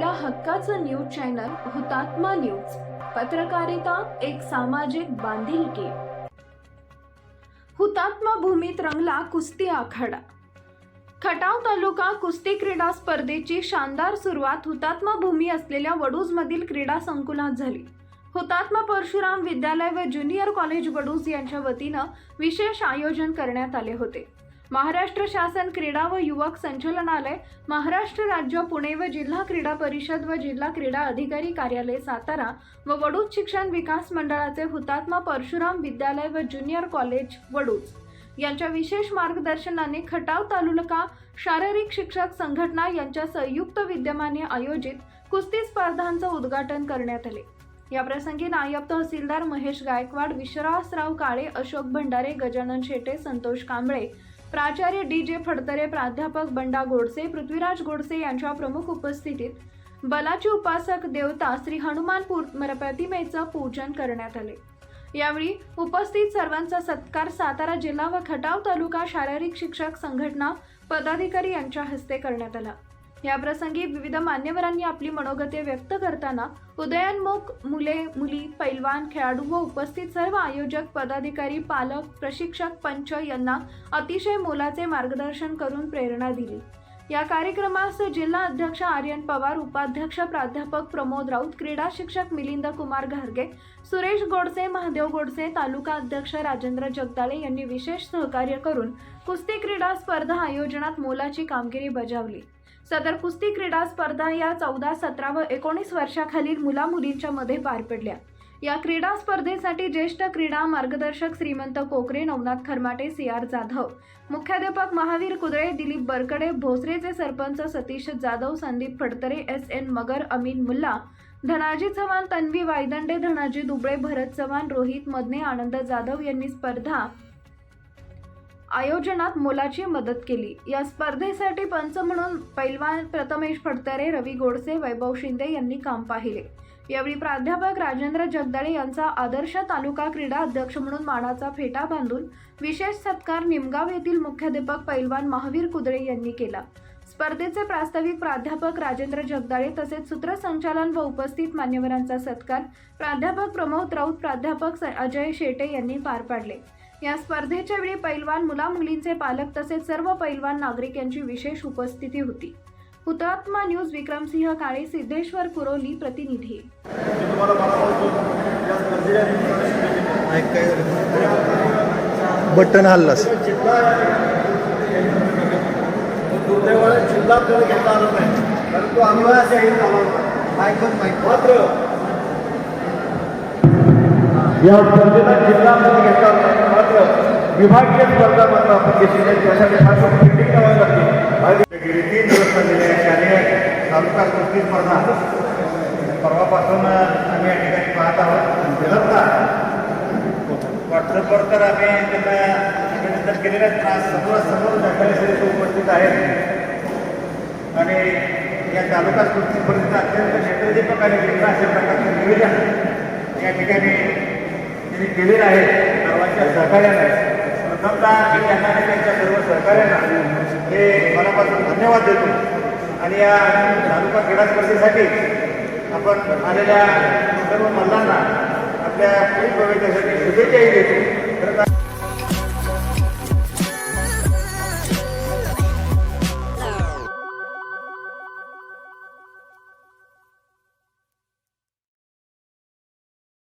आपल्या हक्काचं news channel हुतात्मा न्यूज. पत्रकारिता एक सामाजिक बांधिलकी. हुतात्मा भूमीत रंगला कुस्ती आखाडा. खटाव तालुका कुस्ती क्रीडा स्पर्धेची शानदार सुरुवात हुतात्मा भूमी असलेल्या वडूजमधील क्रीडा संकुलात झाली. हुतात्मा परशुराम विद्यालय व ज्युनियर कॉलेज वडूज यांच्या वतीनं विशेष आयोजन करण्यात आले होते. महाराष्ट्र शासन क्रीडा व युवक संचलनालय महाराष्ट्र राज्य पुणे व जिल्हा क्रीडा परिषद व जिल्हा क्रीडा अधिकारी कार्यालय सातारा व वडूज शिक्षण विकास मंडळाचे हुतात्मा परशुराम विद्यालय व ज्युनियर कॉलेज वडूज यांच्या विशेष मार्गदर्शनाने खटाव तालुका शारीरिक शिक्षक संघटना यांच्या संयुक्त विद्यमाने आयोजित कुस्ती स्पर्धांचं उद्घाटन करण्यात आले. या प्रसंगी नायब तहसीलदार महेश गायकवाड विश्वासराव काळे अशोक भंडारे गजानन शेटे संतोष कांबळे प्राचार्य डी जे फडतरे प्राध्यापक बंडा गोडसे पृथ्वीराज गोडसे यांच्या प्रमुख उपस्थितीत बलाची उपासक देवता श्री हनुमान प्रतिमेचं पूजन करण्यात आले. यावेळी उपस्थित सर्वांचा सत्कार सातारा जिल्हा व खटाव तालुका शारीरिक शिक्षक संघटना पदाधिकारी यांच्या हस्ते करण्यात आला. याप्रसंगी विविध मान्यवरांनी आपली मनोगते व्यक्त करताना उदयोन्मुख मुले मुली पैलवान खेळाडू व उपस्थित सर्व आयोजक पदाधिकारी पालक प्रशिक्षक पंच यांना अतिशय मोलाचे मार्गदर्शन करून प्रेरणा दिली. या कार्यक्रमास जिल्हा अध्यक्ष आर्यन पवार उपाध्यक्ष प्राध्यापक प्रमोद राऊत क्रीडा शिक्षक मिलिंद कुमार घारगे सुरेश गोडसे महादेव गोडसे तालुका अध्यक्ष राजेंद्र जगदाळे यांनी विशेष सहकार्य करून कुस्ती क्रीडा स्पर्धा आयोजनात मोलाची कामगिरी बजावली. सदर कुस्ती क्रीडा स्पर्धा या चौदा सतरा व एकोणीस वर्षाखालील मुला मुलींच्या मध्ये पार पडल्या. या क्रीडा स्पर्धेसाठी ज्येष्ठ क्रीडा मार्गदर्शक श्रीमंत कोकरे नवनाथ खरमाटे सी आर जाधव मुख्याध्यापक महावीर कुदळे दिलीप बरकडे भोसरेचे सरपंच सतीश जाधव संदीप फडतरे एस एन मगर अमीन मुल्ला धनाजी चव्हाण तन्वी वायदंडे धनाजी दुबळे भरत चव्हाण रोहित मदने आनंद जाधव यांनी स्पर्धा आयोजनात मोलाची मदत केली. या स्पर्धेसाठी पंच म्हणून पैलवान प्रथमेश फडतरे रवी गोडसे वैभव शिंदे यांनी काम पाहिले. यावेळी प्राध्यापक राजेंद्र जगदाळे यांचा आदर्श तालुका क्रीडा अध्यक्ष म्हणून मानाचा फेटा बांधून विशेष सत्कार निमगाव येथील मुख्याध्यापक पैलवान महावीर कुदळे यांनी केला. स्पर्धेचे प्रास्ताविक प्राध्यापक राजेंद्र जगदाळे तसेच सूत्रसंचालन व उपस्थित मान्यवरांचा सत्कार प्राध्यापक प्रमोद राऊत प्राध्यापक अजय शेटे यांनी पार पाडले. या स्पर्धेच्या वेळी पैलवान मुला मुलींचे पालक तसेच सर्व पैलवान नागरिक यांची विशेष उपस्थिती होती. हुतात्मा न्यूज विक्रमसिंह काळे सिद्धेश्वर कुरोली प्रतिनिधी. बटन हल्लास जिल्हा आपल्याला घेता आला नाही. परंतु आम्हाला मात्र या स्पर्धेला जिल्हा आपल्याला घेता आला विभागीय स्पर्धा मात्र आपण घेतली जाईल त्यासाठी खास मीटिंग करावी लागते. आणि गेली तीन दिवस झालेली आहे शालेय तालुका कुस्ती स्पर्धा. परवापासून आम्ही या ठिकाणी पाहत आहोत. विलंबता व्हॉट्सअपवर तर आम्ही त्यांना अभिनंदन केलेलं आहे. आज समोर समोर जगाले उपस्थित आहेत. आणि या तालुका कुस्ती स्पर्धेचं अत्यंत नेत्रदीपक आणि वेगळं अशा प्रकारचं निवेदन या ठिकाणी त्यांनी केलेलं आहे. सर्वांच्या सहकार्यानं प्रथमतः मी त्यांना त्यांच्या सर्व सहकार्यांना हे मनापासून धन्यवाद देतो. आणि या तालुका क्रीडा स्पर्धेसाठी आपण आलेल्या सर्व मल्लांना आपल्या पुढील प्रवेशासाठी शुभेच्छाही देतो.